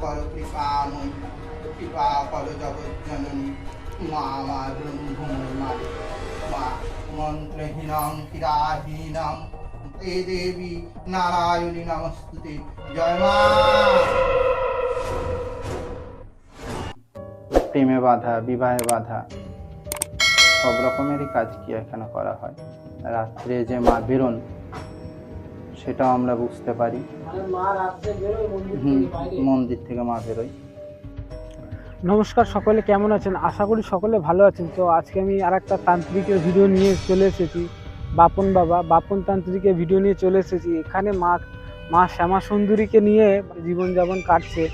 করো কৃপাময় কৃপা জয় প্রেমে বাধা, বিবাহে বাধা, সব রকমেরই কাজ কি এখানে করা হয়? রাত্রে যে মা বেরোন, সেটাও আমরা বুঝতে পারি। মানে মন্দির থেকে মা বেরোয়। নমস্কার সকলে, কেমন আছেন? আশা করি সকলে ভালো আছেন। তো আজকে আমি আর একটা তান্ত্রিকের ভিডিও নিয়ে চলে এসেছি। বাপন বাবা, বাপন তান্ত্রিকের ভিডিও নিয়ে চলে এসেছি। এখানে মা মা শ্যামা সুন্দরীকে নিয়ে জীবনযাপন কাটছে।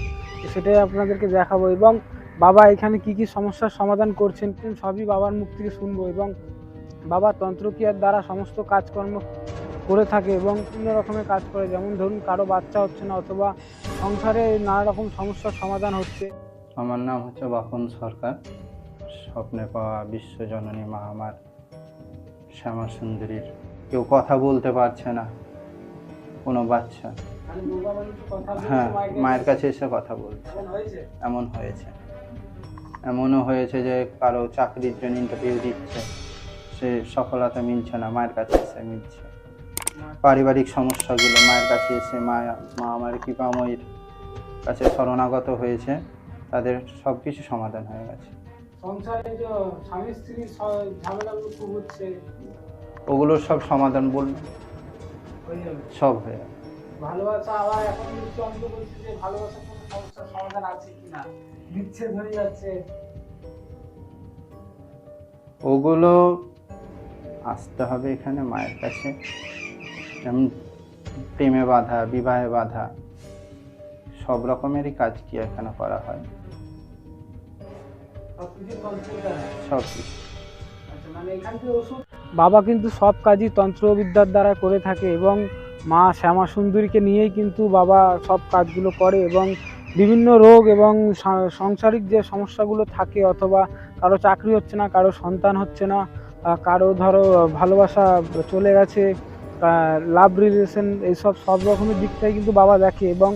সেটাই আপনাদেরকে দেখাবো। এবং বাবা এখানে কি কি সমস্যার সমাধান করছেন, সবই বাবার মুখ থেকে শুনব। এবং বাবা তন্ত্রক্রিয়ার দ্বারা সমস্ত কাজকর্ম করে থাকে এবং বিভিন্ন রকমের কাজ করে। যেমন ধরুন, কারও বাচ্চা হচ্ছে না অথবা সংসারে নানা রকম সমস্যার সমাধান হচ্ছে। আমার নাম হচ্ছে বাপন সরকার। স্বপ্নে পাওয়া বিশ্বজননী মা আমার শ্যামা সুন্দরীর। কেউ কথা বলতে পারছে না, কোনো বাচ্চা। হ্যাঁ মায়ের কাছে এসে কথা বলছে। এমন হয়েছে। এমনও হয়েছে যে কারও চাকরির জন্য ইন্টারভিউ দিচ্ছে। সে সফলতা মিলছে না মায়ের কাছে এসে মিলছে। পারিবারিক সমস্যাগুলো মায়ের কাছে এসে মা মা আমার কৃপাময়ীর কাছে শরণাগত হয়েছে তাদের সব কিছু সমাধান হয়ে গেছে। সংসারে যে স্বামী স্ত্রীর ঝামেলাগুলো খুব হচ্ছে। ওগুলোর সব সমাধান যাবে। সব হয়ে যাবে। ভালোবাসা আবার এখন অন্ত বলছে যে ভালোবাসার কোনো সমস্যার সমাধান আছে কিনা বিচ্ছেদ হয়ে যাচ্ছে। ওগুলো আসতে হবে এখানে মায়ের কাছে। যেমন প্রেমে বাধা, বিবাহে বাধা, সব রকমেরই কাজ কি এখানে করা হয়? সব বাবা কিন্তু সব কাজই তন্ত্রবিদ্যার দ্বারা করে থাকে এবং মা শ্যামা সুন্দরীকে নিয়েই কিন্তু বাবা সব কাজগুলো করে এবং বিভিন্ন রোগ এবং সাংসারিক যে সমস্যাগুলো থাকে অথবা কারও চাকরি হচ্ছে না, কারও সন্তান হচ্ছে না কারও ধরো ভালোবাসা চলে গেছে লাভ রিলেশন এইসব সব রকমের দিকটাই কিন্তু বাবা দেখে, এবং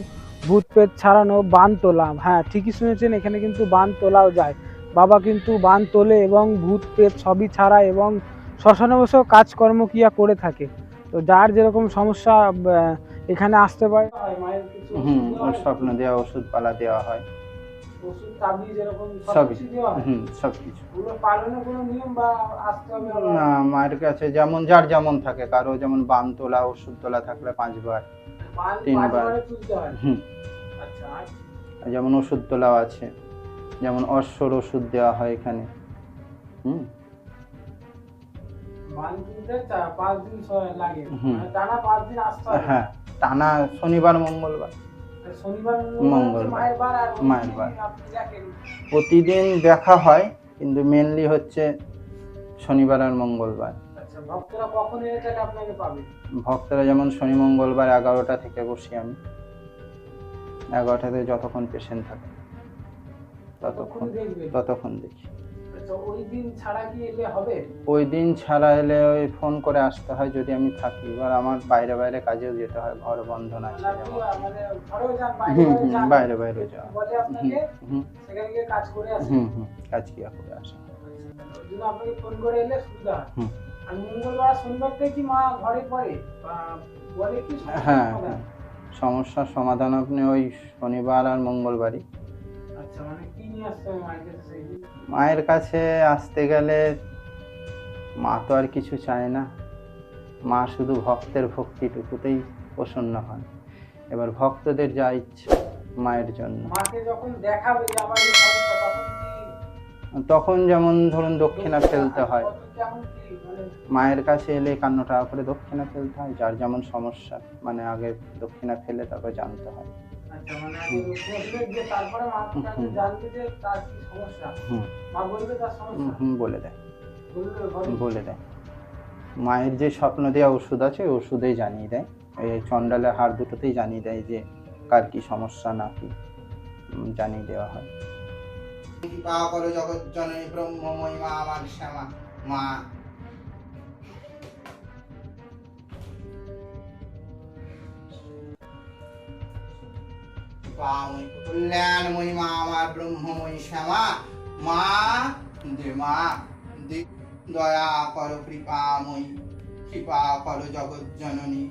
ভূত পেট ছাড়ানো বান তোলা হ্যাঁ ঠিকই শুনেছেন, এখানে কিন্তু বান তোলাও যায়। বাবা কিন্তু বান তোলে এবং ভূত পেট সবই ছাড়ায় এবং শ্মশানে বসেও কাজকর্ম ক্রিয়া করে থাকে। তো যার যেরকম সমস্যা এখানে আসতে পারে। মায়ের স্বপ্ন দেওয়া ওষুধ পালা দেওয়া হয়। না মায়ের কাছে যেমন যার যেমন থাকে কারও যেমন বান তোলা ওষুধ তোলা থাকলে পাঁচবার তিনবার। হুম। আচ্ছা যেমন ওষুধ তোলাও আছে যেমন অশ্বর ওষুধ দেওয়া হয় এখানে। হুম। মান হয় টানা শনিবার মঙ্গলবার। মঙ্গলবার। মায়ের বার প্রতিদিন দেখা হয় কিন্তু মেনলি হচ্ছে শনিবার আর মঙ্গলবার। আচ্ছা ভক্তরা যেমন শনি মঙ্গলবার এগারোটা থেকে বসি আমি। এগারোটাতে যতক্ষণ পেশেন্ট থাকে ততক্ষণ ততক্ষণ দেখি। ওই দিন ছাড়া কি এলে হবে? ওই দিন ছাড়া এলে ওই ফোন করে আসতে হয় যদি আমি থাকি। এবার আমার বাইরে বাইরে কাজেও যেতে হয় ঘর বন্ধন আছে মানে যেমন মানে বাইরে বাইরে যাওয়া। হুম সেখানে গিয়ে কাজ করে আসেন হুম হুম কাজ কিয়া করে আসা। আপনাকে ফোন করে এলে সুবিধা হুম। আর মঙ্গলবার শনিবার কি মা ঘরে পড়ে? বলে কি হ্যাঁ সমস্যার সমাধান আপনি ওই শনিবার আর মঙ্গলবারই। মায়ের কাছে সেই দিন? মায়ের কাছে আসতে গেলে মা তো আর কিছু চায় না। মা শুধু ভক্তের ভক্তিটুকুতেই প্রসন্ন হন। এবার ভক্তদের যা ইচ্ছে মায়ের জন্য। তখন যেমন ধরুন দক্ষিণা ফেলতে হয়। মানে? মায়ের কাছে এলে একান্ন টাকা করে দক্ষিণা ফেলতে হয় যার যেমন সমস্যা মানে আগে দক্ষিণা ফেলে তারপর জানতে হয়। আচ্ছা মানে আগে রুখে তারপরে মা কাছে হুম। জানবে তার কি সমস্যা। হুম। মা বলবে তার সমস্যা। হুম বলে দেয়। বলবে ঘরে। বলে দেয়। মায়ের যে স্বপ্ন দেওয়া ওষুধ আছে ওষুধেই জানিয়ে দেয়। এই চন্ডালের হাড় দুটোতেই জানিয়ে দেয় যে কার কি সমস্যা না কি জানিয়ে দেওয়া হয়। কৃপা করো জগৎ জননী ব্রহ্মময় মা আমার শ্যামা। মা কৃপাময়ী কল্যাণময়ী মা আমার ব্রহ্মময়ী শ্যামা। মা, দে মা, দে, দয়া করো কৃপাময়ী কৃপা করো জগৎ জননী।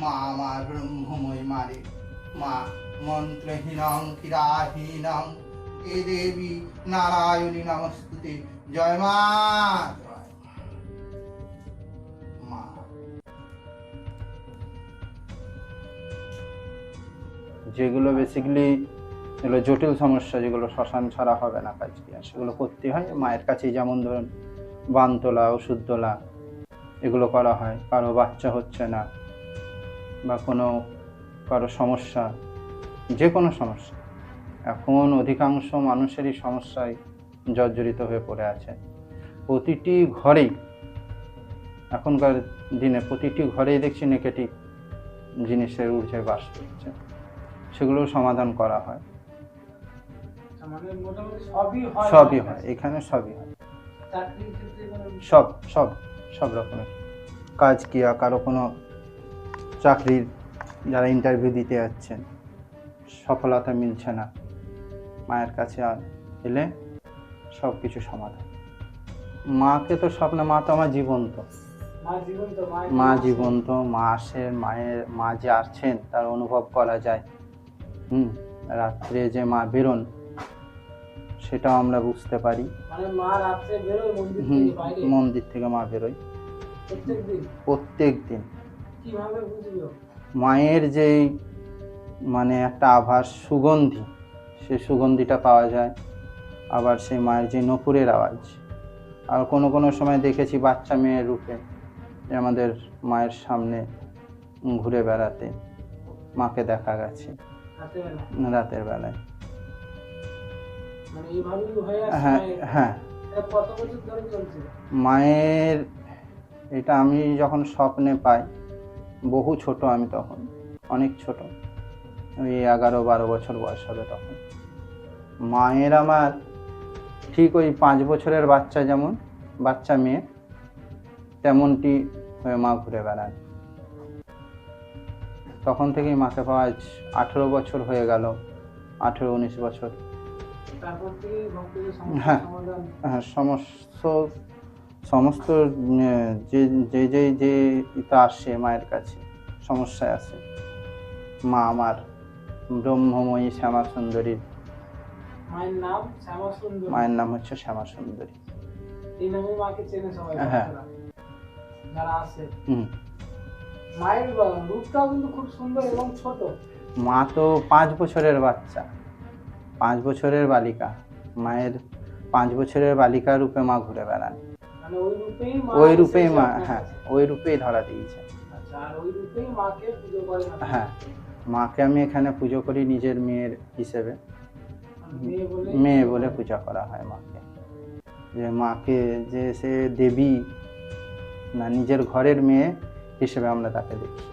মা, আমার ব্রহ্মময়ী মারে মা, মন্ত্রহীনং কিরাহীনং এ দেবী নারায়ণী নমস্তুতে। জয় মা যেগুলো বেসিক্যালি এগুলো জটিল সমস্যা যেগুলো শ্মশান ছাড়া হবে না কাজ কি সেগুলো করতে হয়। মায়ের কাছেই যেমন ধরুন বান তোলা, ওষুধ তোলা, এগুলো করা হয়। কারও বাচ্চা হচ্ছে না বা কোনো, কারও সমস্যা যে কোনো সমস্যা। এখন অধিকাংশ মানুষেরই সমস্যায় জর্জরিত হয়ে পড়ে আছে। প্রতিটি ঘরেই, এখনকার দিনে প্রতিটি ঘরেই দেখছি নেগেটিভ জিনিসের ঊর্ধ্বে বাস করছে। সেগুলোর সমাধান করা হয়। সবই হয়। এখানে সবই হয়। সব সব সব রকমের। কাজ কিয়া কারও কোনো চাকরির যারা ইন্টারভিউ দিতে যাচ্ছেন সফলতা মিলছে না। মায়ের কাছে আ- এলে সব কিছু সমাধান। মাকে তো স্বপ্নে মা তো আমার জীবন্ত। মা জীবন্ত মা জীবন্ত। মা আসেন মায়ের মা যে আসছেন তার অনুভব করা যায়। হুম রাত্রে যে মা বেরোন সেটাও আমরা বুঝতে পারি। মানে হুম থেকে মন্দির থেকে মা বেরোয়। প্রত্যেক দিন? মায়ের যেই মানে একটা আভাস সুগন্ধি সে সুগন্ধিটা পাওয়া যায়। আবার সেই মায়ের যে নপুরের আওয়াজ। আর কোনো কোনো সময় দেখেছি বাচ্চা মেয়ের রূপে যে আমাদের মায়ের সামনে ঘুরে বেড়াতে মাকে দেখা গেছে। রাতের বেলায়? মানে হয়ে হ্যাঁ মায়ের। এটা মায়ের আমি যখন স্বপ্নে পাই বহু ছোট আমি তখন অনেক ছোট ওই এগারো বারো বছর বয়স হবে তখন। মায়ের আমার ঠিক ওই পাঁচ বছরের বাচ্চা যেমন বাচ্চা মেয়ে তেমনটি হয়ে মা ঘুরে বেড়ান তখন থেকেই মাকে পাওয়া আজ আঠেরো বছর হয়ে গেল আঠেরো উনিশ বছর। হ্যাঁ। হ্যাঁ সমস্ত সমস্ত যে যে যে যে ইতা আসে মায়ের কাছে সমস্যায় আসে। মা আমার ব্রহ্মময়ী শ্যামা সুন্দরী মায়ের নাম শ্যামা সুন্দর মায়ের নাম হচ্ছে শ্যামা সুন্দরী এই নামে মাকে চেনে সবাই হ্যাঁ। যারা আসে। হুম। মায়ের রূপটাও কিন্তু খুব সুন্দর এবং ছোট। মা তো পাঁচ বছরের বাচ্চা পাঁচ বছরের বালিকা। মায়ের পাঁচ বছরের বালিকা রূপে মা ঘুরে বেড়ান। মানে ওই রূপেই মা হ্যাঁ ওই রূপেই ধরা দিয়েছে। আচ্ছা? হ্যাঁ মাকে আমি এখানে পুজো করি নিজের মেয়ের হিসেবে। মানে মেয়ে বলে মেয়ে বলে পূজা করা হয় মাকে। যে মাকে যে সে দেবী না নিজের ঘরের মেয়ে হিসেবে আমরা তাকে দেখি।